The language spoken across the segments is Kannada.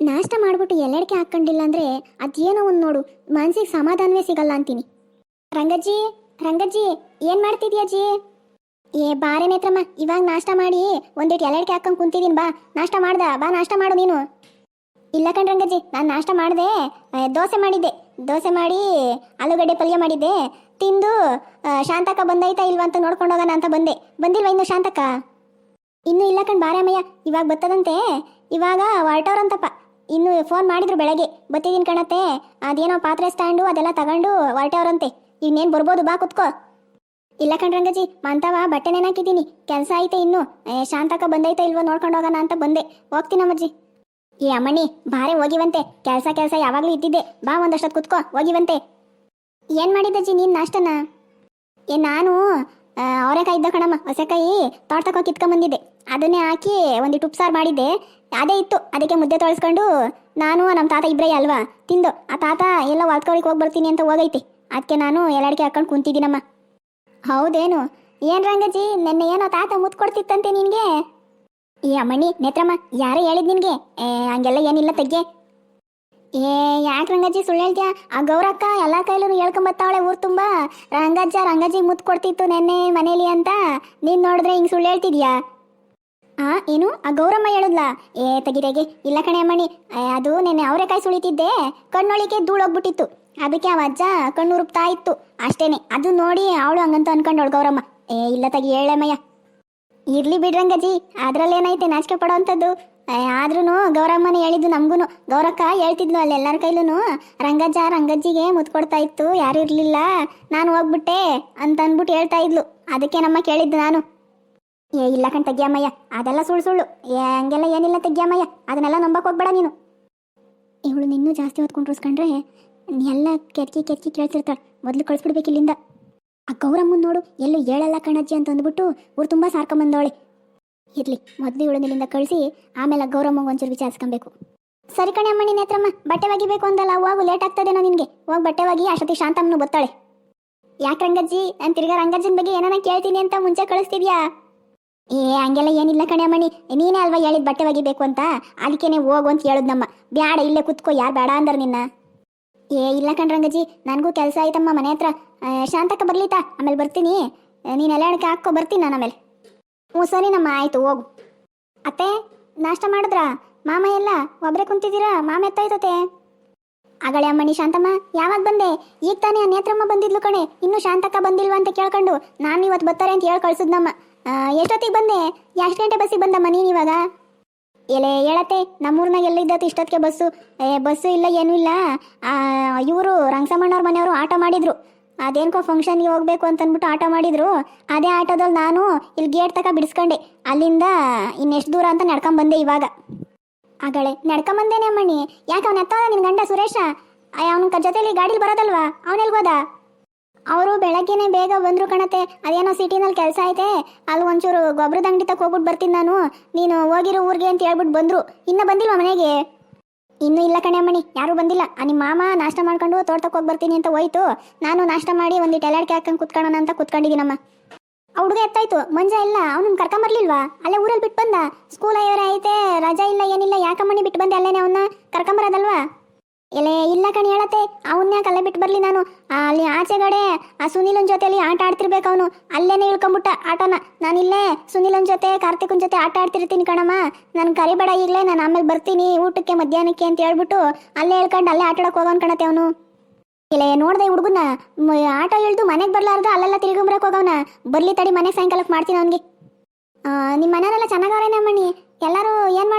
ನಾಷ್ಟ ಮಾಡ್ಬಿಟ್ಟು ಎಲ್ಲಡಿಕೆ ಹಾಕೊಂಡಿಲ್ಲ ಅಂದ್ರೆ ಅದೇನೋ ಒಂದು ನೋಡು ಮನ್ಸಿಗೆ ಸಮಾಧಾನವೇ ಸಿಗಲ್ಲ ಅಂತೀನಿ. ರಂಗಜ್ಜಿ ರಂಗಜ್ಜಿ, ಏನ್ ಮಾಡ್ತಿದ್ಯಾ ಜಿ ಏ, ಬಾರೆ ನೇತ್ರಮ್ಮ, ಇವಾಗ ನಾಷ್ಟ ಮಾಡಿ ಒಂದಿಟ್ಟು ಎಲ್ಲಡಿಕೆ ಹಾಕೊಂಡು ಕುಂತಿದೀನಿ ಬಾ, ನಾಷ್ಟ ಮಾಡ್ದ, ಬಾ ನಾಷ್ಟ ಮಾಡು ನೀನು. ಇಲ್ಲ ಕಣ್ ರಂಗಜ್ಜಿ, ನಾನು ನಾಷ್ಟ ಮಾಡಿದೆ ದೋಸೆ ಮಾಡಿದ್ದೆ. ದೋಸೆ ಮಾಡಿ ಆಲೂಗಡ್ಡೆ ಪಲ್ಯ ಮಾಡಿದ್ದೆ. ತಿಂದು ಶಾಂತಕ್ಕ ಬಂದೈತಾ ಇಲ್ವಾ ಅಂತ ನೋಡ್ಕೊಂಡು ಹೋಗೋಣ ಅಂತ ಬಂದೆ. ಬಂದಿಲ್ವಾ ಇನ್ನು ಶಾಂತಕ್ಕ? ಇನ್ನು ಇಲ್ಲ ಕಣ್ ಬಾರಮ್ಮಯ್ಯ, ಇವಾಗ ಬರ್ತದಂತೆ ಇವಾಗ ಹೊರಟವ್ರಂತಪ್ಪ. ಇನ್ನು ಫೋನ್ ಮಾಡಿದ್ರು ಬೆಳಗ್ಗೆ. ಬತ್ತಿದ್ದೀನಿ ಕಣತ್ತೆ. ಅದೇನೋ ಪಾತ್ರೆ ಸ್ಟ್ಯಾಂಡು ಅದೆಲ್ಲ ತಗೊಂಡು ಹೊರಟವ್ರಂತೆ ಇನ್ನೇನು ಬರ್ಬೋದು ಬಾ ಕುತ್ಕೋ. ಇಲ್ಲ ಕಣ್ರಂಗಜಿ ಮಂತವ ಬಟ್ಟೆ ನೆನಾಕಿದ್ದೀನಿ ಕೆಲಸ ಐತೆ ಇನ್ನು. ಏ, ಶಾಂತಕ್ಕ ಬಂದೈತೆ ಇಲ್ವೋ ನೋಡ್ಕೊಂಡು ಹೋಗೋಣ ಅಂತ ಬಂದೆ. ಹೋಗ್ತೀನಮ್ಮಜ್ಜಿ ಏ ಅಮ್ಮಣಿ ಬಾರೆ ಹೋಗಿವಂತೆ. ಕೆಲಸ ಕೆಲಸ ಯಾವಾಗಲೂ ಇದ್ದಿದ್ದೆ. ಬಾ ಒಂದಷ್ಟೊತ್ತು ಕುತ್ಕೋ ಹೋಗಿವಂತೆ. ಏನು ಮಾಡಿದ್ದಜ್ಜಿ ನೀನು ನಾಷ್ಟನಾ? ಏ ನಾನು ಅವರೇಕಾಯಿ ಇದ್ದ ಕಣಮ್ಮ ಹೊಸಕಾಯಿ ತೋಟಕ್ಕೆ ಹೋಗಿ ಕಿತ್ಕೊಂಬಂದಿದ್ದೆ ಅದನ್ನೇ ಹಾಕಿ ಒಂದಿಟ್ಟು ಉಪ್ಸಾರು ಮಾಡಿದ್ದೆ. ಅದೇ ಇತ್ತು. ಅದಕ್ಕೆ ಮುದ್ದೆ ತೊಳಸ್ಕೊಂಡು ನಾನು, ನಮ್ಮ ತಾತ ಇಬ್ಬರೇ ಅಲ್ವಾ? ತಿಂದು. ಆ ತಾತ ಎಲ್ಲ ಹೊಲ್ಕೊಳಿಗೆ ಹೋಗಿ ಬರ್ತೀನಿ ಅಂತ ಹೋಗೈತಿ. ಅದಕ್ಕೆ ನಾನು ಎಲ್ಲಡಿಕೆ ಹಾಕೊಂಡು ಕುಂತಿದ್ದೀನಮ್ಮ. ಹೌದೇನು? ಏನು ರಂಗಜಿ ನೆನ್ನೆ ಏನೋ ತಾತ ಮುದ್ದು ಕೊಡ್ತಿತ್ತಂತೆ ನಿನಗೆ? ಈ ಅಮ್ಮಣ್ಣಿ, ನೇತ್ರಮ್ಮ, ಯಾರೇ ಹೇಳಿದ್ ನಿನಗೆ? ಏ, ಹಂಗೆಲ್ಲ ಏನಿಲ್ಲ ತಗ್ಗೆ. ಏ, ಯಾಕೆ ರಂಗಜ್ಜಿ ಸುಳ್ಳು ಹೇಳ್ತೀಯ? ಆ ಗೌರಕ್ಕ ಎಲ್ಲ ಕೈಲೂ ಹೇಳ್ಕೊಂಬತ್ತಾವಳೆ ಊರು ತುಂಬ. ರಂಗಜ್ಜ, ರಂಗಜ್ಜಿಗೆ ಮುದ್ದು ಕೊಡ್ತಿತ್ತು ನೆನ್ನೆ ಮನೇಲಿ ಅಂತ. ನೀನು ನೋಡಿದ್ರೆ ಹಿಂಗೆ ಸುಳ್ಳು ಹೇಳ್ತಿದ್ಯಾ? ಆ, ಏನು? ಆ ಗೌರಮ್ಮ ಹೇಳುದ್ಲ? ಏ ತೆಗಿ ತೆಗಿ ಇಲ್ಲ ಕಣೆ ಅಮ್ಮಣಿ. ಅದು ನೆನ್ನೆ ಅವರೆಕಾಯಿ ಸುಳಿತಿದ್ದೆ. ಕಣ್ಣೊಳಿಗೆ ಧೂಳೋಗ್ಬಿಟ್ಟಿತ್ತು. ಅದಕ್ಕೆ ಅವ ಅಜ್ಜ ಕಣ್ಣು ಉರುಪ್ತಾ ಇತ್ತು. ಅಷ್ಟೇನೆ. ಅದು ನೋಡಿ ಅವಳು ಹಂಗಂತ ಅನ್ಕೊಂಡವಳು ಗೌರಮ್ಮ. ಏ, ಇಲ್ಲ ತೆಗಿ ಹೇಳಮ್ಮಯ್ಯ ಇರ್ಲಿ ಬಿಡ್ರಂಗಜ್ಜಿ ಅದ್ರಲ್ಲೇನೈತೆ ನಾಚಿಕೆ ಪಡೋವಂಥದ್ದು ಆದ್ರೂ ಗೌರಮ್ಮನೇ ಹೇಳಿದ್ದು ನಮ್ಗೂ ಗೌರಕ್ಕ ಹೇಳ್ತಿದ್ಲು ಅಲ್ಲಿ ಎಲ್ಲರ ಕೈಲೂ ರಂಗಜ್ಜ, ರಂಗಜ್ಜಿಗೆ ಮುತ್ಕೊಡ್ತಾ ಇತ್ತು. ಯಾರು ಇರ್ಲಿಲ್ಲ. ನಾನು ಹೋಗ್ಬಿಟ್ಟೆ ಅಂತ ಅಂದ್ಬಿಟ್ಟು ಹೇಳ್ತಾ ಇದ್ಲು. ಅದಕ್ಕೆ ನಮ್ಮ ಕೇಳಿದ್ದು ನಾನು. ಏ, ಇಲ್ಲ ಕಣ್ ತಗ್ಯಾಮಯ್ಯ. ಅದೆಲ್ಲ ಸುಳ್ಳು ಸುಳ್ಳು. ಏ, ಹಂಗೆಲ್ಲ ಏನಿಲ್ಲ ತಗ್ಯಾಮಯ್ಯ. ಅದನ್ನೆಲ್ಲ ನಂಬಕ್ ಹೋಗ್ಬೇಡ ನೀನು. ಇವಳು ನಿನ್ನೂ ಜಾಸ್ತಿ ಹೊತ್ಕೊಂಡ್ರಸ್ಕೊಂಡ್ರೆ ಎಲ್ಲ ಕೆರ್ಕಿ ಕೆರ್ಕಿ ಕೇಳ್ತಿರ್ತಾಳೆ. ಮೊದಲು ಕಳಿಸ್ಬಿಡ್ಬೇಕು ಇಲ್ಲಿಂದ. ಆ ಗೌರಮ್ಮನ್ ನೋಡು, ಎಲ್ಲೂ ಹೇಳಲ್ಲ ಕಣಜ್ಜಿ ಅಂತ ಅಂದ್ಬಿಟ್ಟು ಊರು ತುಂಬ ಸಾರ್ಕೊಂಬಂದವಳೆ. ಇರ್ಲಿ, ಮೊದಲು ಇವಳು ಇಲ್ಲಿಂದ ಕಳಿಸಿ ಆಮೇಲೆ ಆ ಗೌರಮ್ಮಂಗೆ ಒಂಚೂರು ವಿಚಾರಿಸ್ಕೊಬೇಕು. ಸರಿ ಕಣೆ ಅಮ್ಮ, ನಿನ್ನ ಹತ್ರಮ್ಮ. ಬಟ್ಟೆ ಒಗಿಬೇಕು ಅಂದಲ್ಲ ಹೋಗು ಲೇಟ್ ಆಗ್ತದೇನೋ ನಿನಗೆ. ಹೋಗಿ ಬಟ್ಟೆ ಒಗಿ ಅಷ್ಟೊತ್ತಿ ಶಾಂತಮ್ಮನು ಬತ್ತಾಳೆ ಯಾಕೆ ರಂಗಜ್ಜಿ? ನಾನು ತಿರ್ಗಾ ರಂಗಜ್ಜನ ಬಗ್ಗೆ ಏನಾನ ಕೇಳ್ತೀನಿ ಅಂತ ಮುಂಚೆ ಕಳಿಸ್ತಿದ್ಯಾ? ಏ, ಹಂಗೆಲ್ಲ ಏನಿಲ್ಲ ಕಣೆ ಅಮ್ಮಣ್ಣಿ ನೀನೇ ಅಲ್ವಾ ಹೇಳಿದ್ ಬಟ್ಟೆ ಒಗಿಬೇಕು ಅಂತ? ಅದಕ್ಕೇನೆ ಹೋಗು ಅಂತ ಹೇಳುದ್ ನಮ್ಮ. ಬ್ಯಾಡ, ಇಲ್ಲೇ ಕುತ್ಕೋ, ಯಾರು ಬೇಡ ಅಂದ್ರ ನಿನ್ನ. ಏ, ಇಲ್ಲ ಕಣ್ರಂಗಜ್ಜಿ ನನಗೂ ಕೆಲಸ ಆಯ್ತಮ್ಮ ಮನೆ ಹತ್ರ. ಶಾಂತಕ್ಕ ಬರ್ಲಿತಾ? ಆಮೇಲೆ ಬರ್ತೀನಿ. ನೀನು ಎಲ್ಲ ಅಡಕೆ ಹಾಕೋ ಬರ್ತೀನಿ ನಾನು ಆಮೇಲೆ. ಹ್ಞೂ, ಸರಿ ನಮ್ಮ, ಆಯ್ತು, ಹೋಗು. ಅತ್ತೆ, ನಾಷ್ಟ ಮಾಡಿದ್ರಾ? ಮಾಮ ಎಲ್ಲ? ಒಬ್ರೇ ಕುಂತಿದ್ದೀರಾ? ಮಾಮ ಎತ್ತಾಯ್ತತೆ ಆಗಳೇ ಅಮ್ಮಣಿ, ಶಾಂತಮ್ಮ, ಯಾವಾಗ ಬಂದೆ? ಈಗ ತಾನೇ ನೇತ್ರಮ್ಮ ಬಂದಿದ್ಲು ಕಣೆ. ಇನ್ನು ಶಾಂತಕ್ಕ ಬಂದಿಲ್ವಾ ಅಂತ ಕೇಳ್ಕೊಂಡು ನಾನು ಇವತ್ತು ಬರ್ತಾರೆ ಅಂತ ಹೇಳಿ ಕಳ್ಸಿದ್ನಮ್ಮ ಎಷ್ಟೊತ್ತಿಗೆ ಬಂದೆ? ಎಷ್ಟು ಗಂಟೆ ಬಸ್ಸಿಗೆ ಬಂದ ನೀನು ಇವಾಗ? ಎಲೆ, ಹೇಳತ್ತೆ, ನಮ್ಮೂರ್ನಾಗ ಎಲ್ಲ ಇದ್ದತ್ತು ಇಷ್ಟೊತ್ತಿಗೆ ಬಸ್ಸು? ಏ, ಬಸ್ಸು ಇಲ್ಲ, ಏನೂ ಇಲ್ಲ. ಇವರು ರಂಗಸಮ್ಮಣ್ಣವ್ರ ಮನೆಯವರು ಆಟೋ ಮಾಡಿದ್ರು. ಅದೇನ್ಕೋ ಫಂಕ್ಷನ್ಗೆ ಹೋಗ್ಬೇಕು ಅಂತಂದ್ಬಿಟ್ಟು ಆಟೋ ಮಾಡಿದ್ರು. ಅದೇ ಆಟೋದಲ್ಲಿ ನಾನು ಇಲ್ಲಿ ಗೇಟ್ ತಕ ಬಿಡಿಸ್ಕೊಂಡೆ. ಅಲ್ಲಿಂದ ಇನ್ನೆಷ್ಟು ದೂರ ಅಂತ ನಡ್ಕೊಂಬಂದೆ ಇವಾಗ. ಆಗಳೇ ನಡ್ಕೊಂಬಂದೇನೆ ಅಮ್ಮಣ್ಣಿ. ಯಾಕೆ ಅವನ ಎತ್ತ ನಿನ್ನ ಗಂಡ ಸುರೇಶ? ಅವನ ಜೊತೆಲಿ ಗಾಡೀಲಿ ಬರೋದಲ್ವಾ? ಅವನೆಲ್ಗೋದ ಅವರು ಬೆಳಗ್ಗೆನೆ ಬೇಗ ಬಂದ್ರು ಕಣತೆ. ಅದೇನೋ ಸಿಟಿನಲ್ಲಿ ಕೆಲಸ ಐತೆ. ಅಲ್ಲಿ ಒಂಚೂರು ಗೊಬ್ಬರದ ಅಂಗಡಿ ತಕ್ಕ ಹೋಗ್ಬಿಟ್ಟು ಬರ್ತೀನಿ ನಾನು. ನೀನು ಹೋಗಿರೋ ಊರಿಗೆ ಅಂತ ಹೇಳ್ಬಿಟ್ಟು ಬಂದ್ರು. ಇನ್ನ ಬಂದಿಲ್ವಾ ಮನೆಗೆ? ಇನ್ನೂ ಇಲ್ಲ ಕಣೆ ಮಣಿ ಯಾರೂ ಬಂದಿಲ್ಲ. ನಿಮ್ಮ ಮಾಮ ನಾಷ್ಟ ಮಾಡ್ಕೊಂಡು ತೋಟಕ್ಕೆ ಹೋಗಿ ಬರ್ತೀನಿ ಅಂತ ಹೋಯ್ತು. ನಾನು ನಾಷ್ಟ ಮಾಡಿ ಒಂದು ಟೆಲಾಡ್ಕೆ ಹಾಕೊಂಡು ಕುತ್ಕೊಳ್ಳೋಣ ಅಂತ ಕುತ್ಕೊಂಡಿದ್ದೀನಮ್ಮ. ಆ ಹುಡುಗ ಎತ್ತಾಯ್ತು. ಮಂಜ ಇಲ್ಲ. ಅವ್ನು ಕರ್ಕೊಂಬರ್ಲಿಲ್ವಾ ಅಲ್ಲೇ ಊರಲ್ಲಿ ಬಿಟ್ಟು ಬಂದ. ಸ್ಕೂಲ್ ಐವರ ಐತೆ. ರಜಾ ಇಲ್ಲ, ಏನಿಲ್ಲ. ಯಾಕಮ್ಮಣಿ ಬಿಟ್ಟು ಬಂದೆ ಅಲ್ಲೇನೆ ಅವನ್ನ ಕರ್ಕೊಂಬರೋದಲ್ವಾ ಎಲೆ ಇಲ್ಲ ಕಣಿ ಹೇಳತ್ತೆ. ಅವನ್ನ ಅಲ್ಲೇ ಬಿಟ್ಟು ಬರ್ಲಿ ನಾನು. ಅಲ್ಲಿ ಆಚೆಗಡೆ, ಆ, ಸುನಿಲನ್ ಜೊತೆಲಿ ಆಟ ಆಡ್ತಿರ್ಬೇಕು ಅವನು. ಅಲ್ಲೇನೆ ಇಳ್ಕೊಂಬಿಟ್ಟ ಆಟೋನ. ಇಲ್ಲೇ ಸುನಿಲನ್ ಜೊತೆ, ಕಾರ್ತಿಕನ್ ಜೊತೆ ಆಟ ಆಡ್ತಿರ್ತೀನಿ ಕಣಮ್ಮ. ನಾನು ಕರಿಬೇಡ ಈಗಲೇ, ನಾನು ಆಮೇಲೆ ಬರ್ತೀನಿ ಊಟಕ್ಕೆ, ಮಧ್ಯಾಹ್ನಕ್ಕೆ ಅಂತ ಹೇಳ್ಬಿಟ್ಟು ಅಲ್ಲೇ ಹೇಳ್ಕೊಂಡು ಅಲ್ಲೇ ಆಟ ಆಡಕ್ಕೆ ಹೋಗೋನ್ ಕಣತೆ ಅವನು. ಇಲ್ಲ ನೋಡ್ದೆ ಹುಡುಗನ ಆಟೋ ಇಳಿದು ಮನೆಗೆ ಬರ್ಲಾರ್ದ ಅಲ್ಲೆಲ್ಲ ತಿರುಗುಂಬ್ರಕ್ ಹೋಗವನ. ಬರ್ಲಿ ತಡಿ ಮನೆ ಸಾಯಂಕಾಲಕ್ಕೆ ಮಾಡ್ತೀನಿ ಅವನಿಗೆ. ನಿಮ್ಮ ಮನೆಯವರೆಲ್ಲ ಚೆನ್ನಾಗವ್ರೇನ ಮಣಿ ಎಲ್ಲರೂ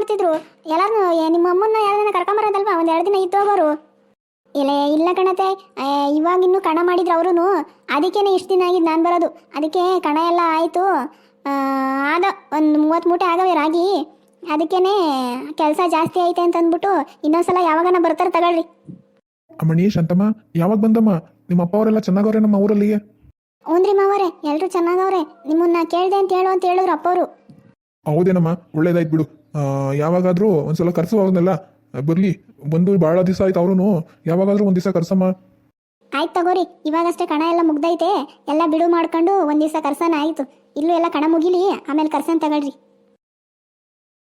ಮಾಡ್ತಿದ್ರು ಎಲ್ಲಾರು ನಿಮ್ಮ ಅಮ್ಮನ್ನ ಯಾರನ್ನ ಕರ್ಕೊಂಬರೋದಲ್ವಾ? ಒಂದು ಎರಡು ದಿನ ಇದ್ದು ಹೋಗೋರು. ಇಲ್ಲ ಇಲ್ಲ ಕಣತೆ. ಇವಾಗ ಇನ್ನು ಕಣ ಮಾಡಿದ್ರು ಅವರು ಅದಕ್ಕೇನೆ ಇಷ್ಟು ದಿನ ಆಗಿದ್ದು ನಾನು ಬರೋದು. ಅದಕ್ಕೆ ಕಣ ಎಲ್ಲ ಆಯಿತು. ಆದ ಒಂದು ಮೂವತ್ತು ಮೂಟೆ ಆಗವೆ ರಾಗಿ. ಅದಕ್ಕೇನೆ ಕೆಲಸ ಜಾಸ್ತಿ ಐತೆ ಅಂತ ಅಂದ್ಬಿಟ್ಟು ಇನ್ನೊಂದ್ಸಲ ಯಾವಾಗನ ಬರ್ತಾರೆ ತಗೊಳ್ರಿ. ಅಮ್ಮಣಿ ಶಾಂತಮ್ಮ ಯಾವಾಗ ಬಂದಮ್ಮ? ನಿಮ್ಮ ಅಪ್ಪ ಅವರೆಲ್ಲ ಚೆನ್ನಾಗವ್ರೆ ನಮ್ಮ ಊರಲ್ಲಿ ರೀ ಮಾವರೆ ಎಲ್ಲರೂ ಚೆನ್ನಾಗವ್ರೆ. ನಿಮ್ಮನ್ನ ಕೇಳಿದೆ ಅಂತ ಹೇಳು ಅಂತ ಹೇಳಿದ್ರು ಅಪ್ಪವರು ಹೌದೇನಮ್ಮ ಒಳ್ಳೇದಾಯ್ತು ಬಿಡು. ಯಾವಾಗಾದರೂ ಒಂದ್ಸಲ ಕರ್ಸು ಅವ್ರನ್ನೆಲ್ಲ. ಬರ್ಲಿ, ಬಂದು ಭಾಳ ದಿವಸ ಆಯ್ತು ಅವ್ರು ಯಾವಾಗಾದ್ರೂ ಒಂದ್ ದಿವಸ ಕರ್ಸಮ್ಮ. ಆಯ್ತು ತಗೋರಿ, ಇವಾಗಷ್ಟೇ ಕಣ ಎಲ್ಲ ಮುಗ್ದೈತೆ. ಎಲ್ಲ ಬಿಡು ಮಾಡ್ಕೊಂಡು ಒಂದ್ ದಿವಸ ಕರ್ಸನ ಆಯ್ತು. ಇಲ್ಲೂ ಎಲ್ಲ ಕಣ ಮುಗಿಲಿ, ಆಮೇಲೆ ಕರ್ಸನ್ ತಗೊಳ್ರಿ.